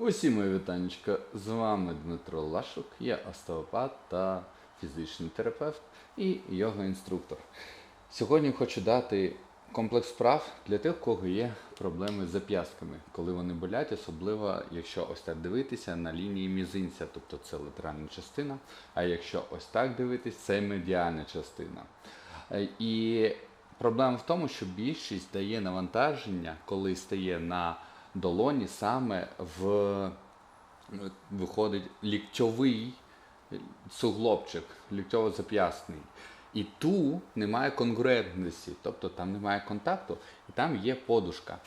Усі мої вітанечка, з вами Дмитро Лашук, я остеопат та фізичний терапевт і йога-інструктор. Сьогодні хочу дати комплекс вправ для тих, у кого є проблеми з зап'ястками, коли вони болять, особливо якщо ось так дивитися на лінії мізинця, тобто це латеральна частина, а якщо ось так дивитись, це медіальна частина. Е, І проблема в тому, що більшість дає навантаження, коли стає на долоні, саме в е, виходить ліктьовий суглобчик, ліктьово-зап'ясний. І ту немає конгруентності, тобто там немає контакту, і там є подушка,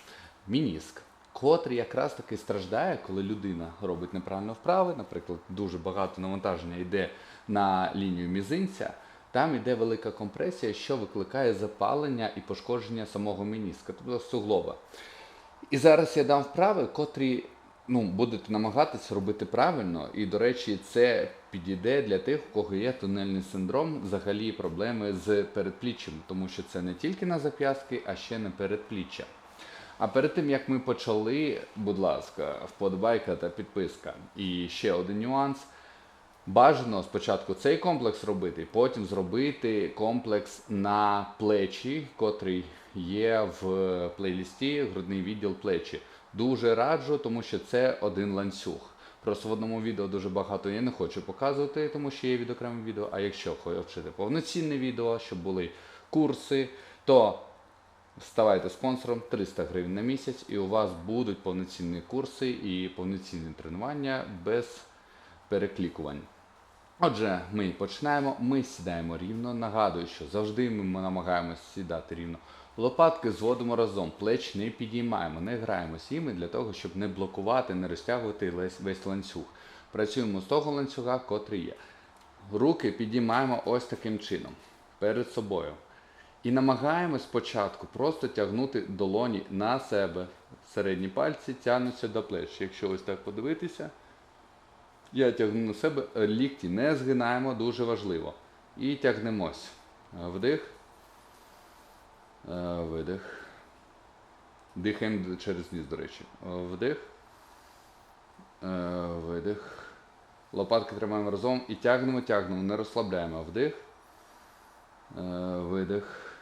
мініск, котрий якраз таки страждає, коли людина робить неправильно вправи, наприклад, дуже багато навантаження йде на лінію мізинця, там йде велика компресія, що викликає запалення і пошкодження самого мініска, тобто суглоба. І зараз я дам вправи, котрі ну, будете намагатися робити правильно. І, до речі, це підійде для тих, у кого є тунельний синдром, взагалі проблеми з передпліччям, тому що це не тільки на зап'ястки, а ще на передпліччя. А перед тим як ми почали, будь ласка, вподобайка та підписка. І ще один нюанс. Бажано спочатку цей комплекс робити, потім зробити комплекс на плечі, котрий є в плейлісті грудний відділ плечі. Дуже раджу, тому що це один ланцюг. Просто в одному відео дуже багато я не хочу показувати, тому що є відокреме відео. А якщо хочете повноцінне відео, щоб були курси, то ставайте спонсором 300 гривень на місяць, і у вас будуть повноцінні курси і повноцінні тренування без переклікувань. Отже, ми починаємо. Ми сідаємо рівно. Нагадую, що завжди ми намагаємося сідати рівно. Лопатки зводимо разом, плеч не підіймаємо, не граємося іми для того, щоб не блокувати, не розтягувати весь, ланцюг. Працюємо з того ланцюга, котрий є. Руки підіймаємо ось таким чином перед собою. І намагаємось спочатку просто тягнути долоні на себе. Середні пальці тягнуться до плеч. Якщо ось так подивитися, я тягну на себе, лікті не згинаємо, дуже важливо. І тягнемось. Вдих. Видих. Дихаємо через ніс, до речі. Е, Вдих. Е, Видих. Лопатки тримаємо разом і тягнемо, тягнемо, не розслабляємо. Вдих. Е, Видих.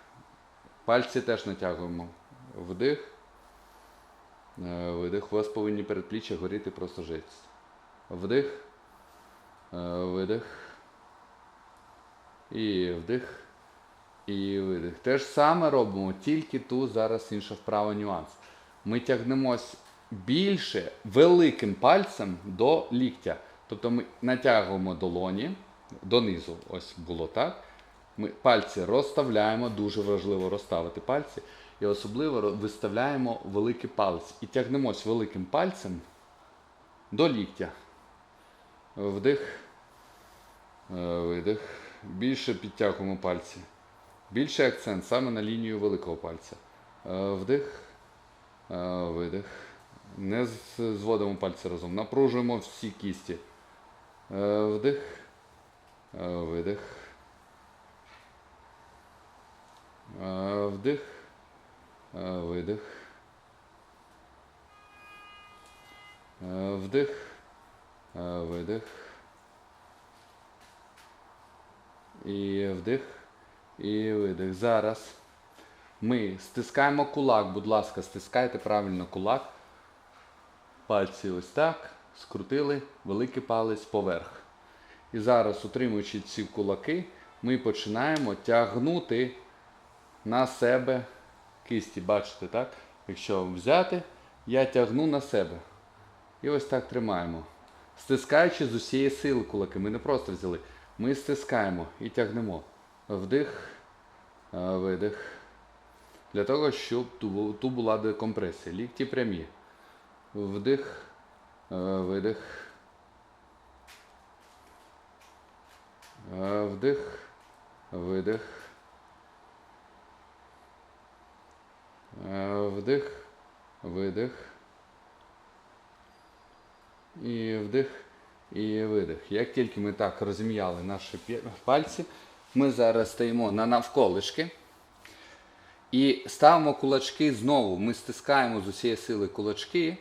Пальці теж натягуємо. Вдих. Видих. У вас повинні передпліччя горіти просто жесть. Вдих. Видих. І вдих. І видих. Те ж саме робимо, тільки тут зараз інша вправа нюанс. Ми тягнемось більше великим пальцем до ліктя. Тобто ми натягуємо долоні донизу. Ось було так. Ми пальці розставляємо, дуже важливо розставити пальці. І особливо виставляємо великий палець. І тягнемось великим пальцем до ліктя. Вдих. Е, Видих. Більше підтягуємо пальці. Більший акцент саме на лінію великого пальця. Е, Вдих. Е, Видих. Не зводимо пальці разом. Напружуємо всі кісті. Е, Вдих. Видих. Вдих. Видих. Вдих. Видих. І вдих. І видих. Зараз ми стискаємо кулак, будь ласка, стискайте правильно кулак. Пальці ось так. Скрутили великий палець поверх. І зараз, утримуючи ці кулаки, ми починаємо тягнути на себе кисті. Бачите, так? Якщо взяти, я тягну на себе. І ось так тримаємо. Стискаючи з усієї сили кулаки. Ми не просто взяли. Ми стискаємо і тягнемо. Вдих, е, видих. Для того, щоб ту, була декомпресія. Лікті прямі. Вдих, е, видих. Е, Вдих, видих. Вдих, видих. І вдих, і видих. Як тільки ми так розім'яли наші пальці, ми зараз стоїмо на навколишки і ставимо кулачки знову. Ми стискаємо з усієї сили кулачки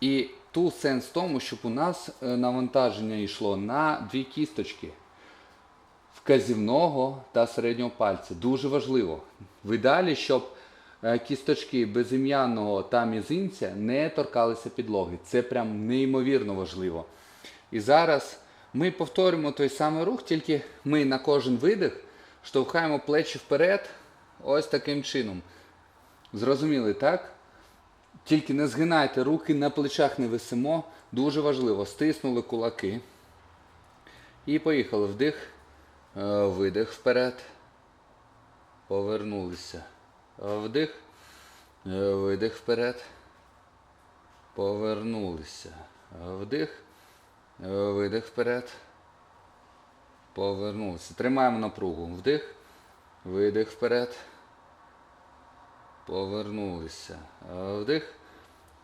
і тут сенс в тому, щоб у нас е, навантаження йшло на дві кісточки вказівного та середнього пальця. Дуже важливо. В ідеалі, щоб е, кісточки безім'яного та мізинця не торкалися підлоги. Це прям неймовірно важливо. І зараз ми повторимо той самий рух, тільки ми на кожен видих штовхаємо плечі вперед ось таким чином. Зрозуміли, так? Тільки не згинайте руки, на плечах не висимо. Дуже важливо. Стиснули кулаки. І поїхали. Вдих, е, видих вперед. Повернулися. Вдих, е, видих вперед. Повернулися. Вдих, видих вперед. Повернулися. Тримаємо напругу. Вдих, видих вперед. Повернулися. Е, Вдих,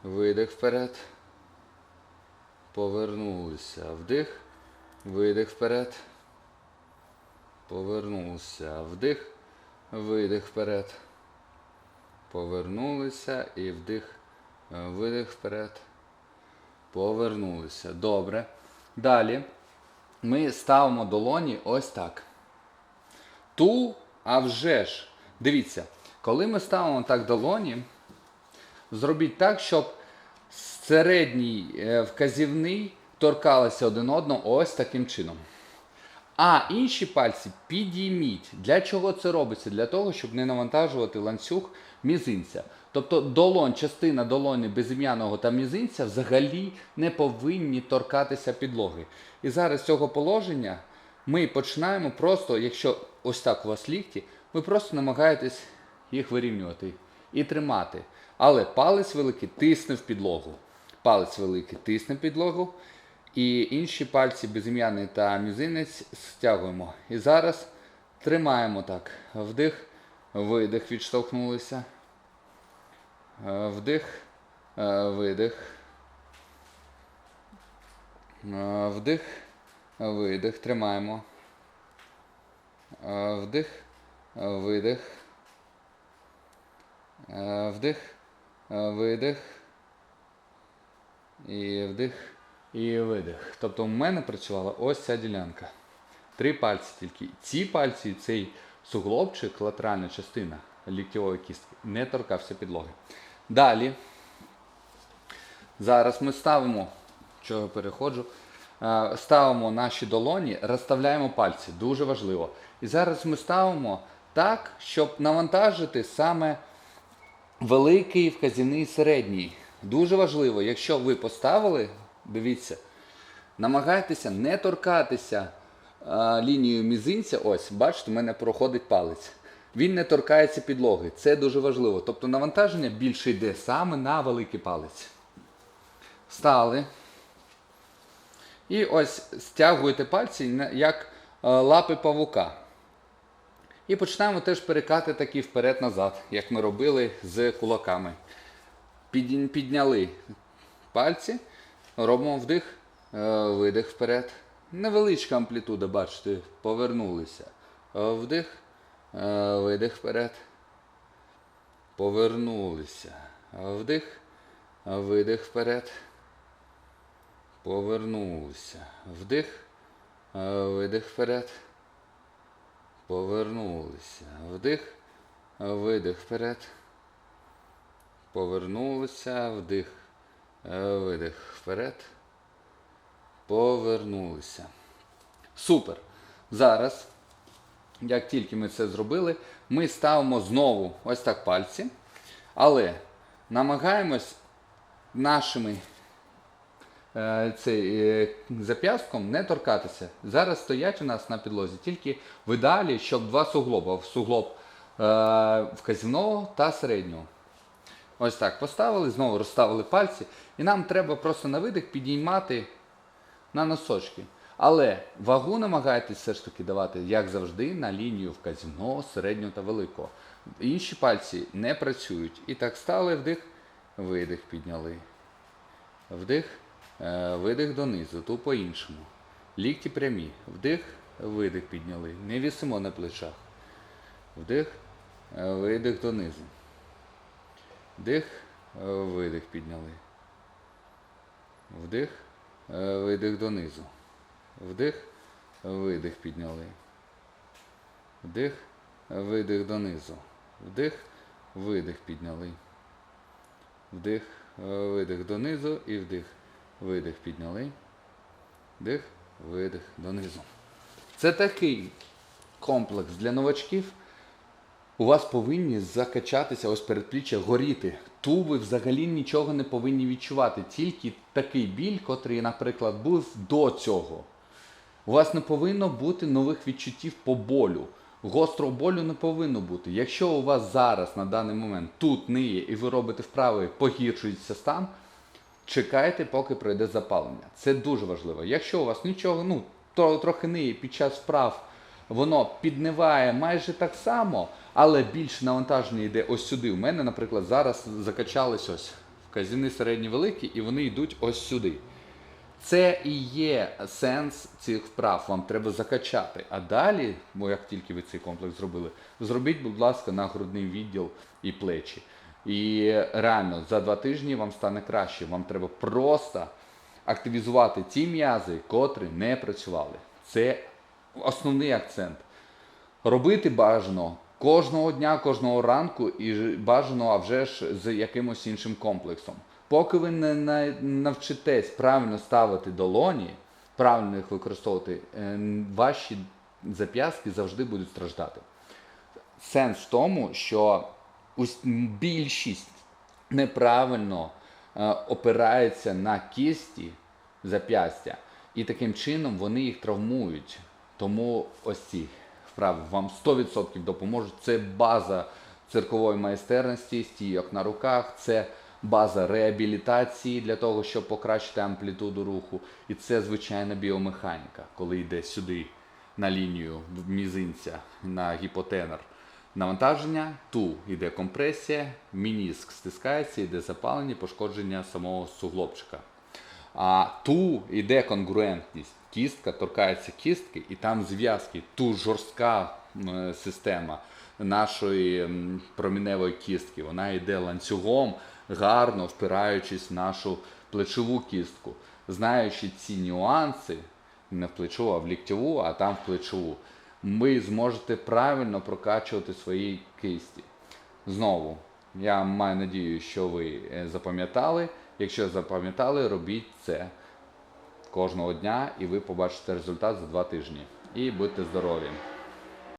видих вперед. Повернулися. Вдих, видих вперед. Повернулися. Вдих, видих вперед. Повернулися і вдих, е, видих вперед. Повернулися. Добре. Далі ми ставимо долоні ось так. Ту, а вже ж. Дивіться, коли ми ставимо так долоні, зробіть так, щоб середній е, вказівний торкалися один одного ось таким чином. А інші пальці підійміть. Для чого це робиться? Для того, щоб не навантажувати ланцюг мізинця. Тобто долонь, частина долоні безім'яного та мізинця взагалі не повинні торкатися підлоги. І зараз з цього положення ми починаємо просто, якщо ось так у вас лікті, ви просто намагаєтесь їх вирівнювати і тримати. Але палець великий тисне в підлогу. Палець великий тисне в підлогу. І інші пальці безім'яний та мізинець стягуємо. І зараз тримаємо так. Вдих, видих, відштовхнулися. Е, Вдих, е, видих. Е, Вдих, видих. Тримаємо. Вдих, видих. Вдих, видих. І вдих, і видих. Тобто у мене працювала ось ця ділянка. Три пальці тільки. Ці пальці, цей суглобчик, латеральна частина ліктьової кістки, не торкався підлоги. Далі. Зараз ми ставимо, чого переходжу, е, ставимо наші долоні, розставляємо пальці. Дуже важливо. І зараз ми ставимо так, щоб навантажити саме великий вказівний середній. Дуже важливо, якщо ви поставили, дивіться, намагайтеся не торкатися лінією мізинця. Ось, бачите, в мене проходить палець. Він не торкається підлоги. Це дуже важливо. Тобто навантаження більше йде саме на великий палець. Встали. І ось стягуєте пальці як е, лапи павука. І починаємо теж перекати такі вперед-назад, як ми робили з кулаками. Підняли пальці, робимо вдих, е, видих вперед. Невеличка амплітуда, бачите, повернулися. Е, Вдих, видих вперед. Повернулися. Е, Вдих, е, видих вперед. Повернулися. Вдих, е, видих вперед. Повернулися. Вдих, е, видих вперед. Повернулися, вдих, е, видих вперед. Повернулися. Супер. Зараз, як тільки ми це зробили, ми ставимо знову ось так пальці, але намагаємось нашими е, цей, е, зап'ястком не торкатися. Зараз стоять у нас на підлозі тільки в ідеалі, щоб два суглоба. Суглоб е, вказівного та середнього. Ось так поставили, знову розставили пальці. І нам треба просто на видих підіймати на носочки. Але вагу намагайтесь все ж таки давати, як завжди, на лінію вказівного, середнього та великого. Інші пальці не працюють. І так стали вдих, видих підняли. Вдих, е, видих донизу, ту по-іншому. Лікті прямі. Вдих, видих підняли. Не вісимо на плечах. Вдих, е, видих донизу. Дих, е, видих підняли. Вдих, видих донизу. Вдих, видих підняли. Вдих, видих донизу. Вдих, видих підняли. Вдих, видих донизу і вдих, видих підняли. Вдих, видих донизу. Це такий комплекс для новачків. У вас повинні закачатися ось передпліччя горіти. Ту ви взагалі нічого не повинні відчувати. Тільки такий біль, котрий, наприклад, був до цього. У вас не повинно бути нових відчуттів по болю. Гострого болю не повинно бути. Якщо у вас зараз на даний момент тут ниє і ви робите вправи, погіршується стан, чекайте, поки пройде запалення. Це дуже важливо. Якщо у вас нічого, ну, то трохи ниє під час вправ, воно підниває майже так само, але більше навантаження йде ось сюди. У мене, наприклад, зараз закачались ось вказівні середні великі, і вони йдуть ось сюди. Це і є сенс цих вправ. Вам треба закачати. А далі, бо як тільки ви цей комплекс зробили, зробіть, будь ласка, на грудний відділ і плечі. І реально за два тижні вам стане краще. Вам треба просто активізувати ті м'язи, котрі не працювали. Це основний акцент. Робити бажано кожного дня, кожного ранку і бажано, а вже ж з якимось іншим комплексом. Поки ви не навчитесь правильно ставити долоні, правильно їх використовувати, е, ваші зап'ястки завжди будуть страждати. Сенс в тому, що більшість неправильно е, опирається на кісті зап'ястя, і таким чином вони їх травмують. Тому ось ці вправи вам 100% допоможуть. Це база циркової майстерності, стійок на руках, це база реабілітації для того, щоб покращити амплітуду руху. І це звичайна біомеханіка, коли йде сюди на лінію мізинця на гіпотенер. Навантаження, ту йде компресія, мініск стискається, йде запалення, пошкодження самого суглобчика. А ту йде конгруентність. Кістка торкається кістки, і там зв'язки. Ту жорстка система нашої проміневої кістки. Вона йде ланцюгом, гарно впираючись в нашу плечову кістку. Знаючи ці нюанси, не в плечову, а в ліктьову, а там в плечову, ви зможете правильно прокачувати свої кисті. Знову, я маю надію, що ви е, запам'ятали. Якщо запам'ятали, робіть це кожного дня, і ви побачите результат за два тижні. І будьте здорові!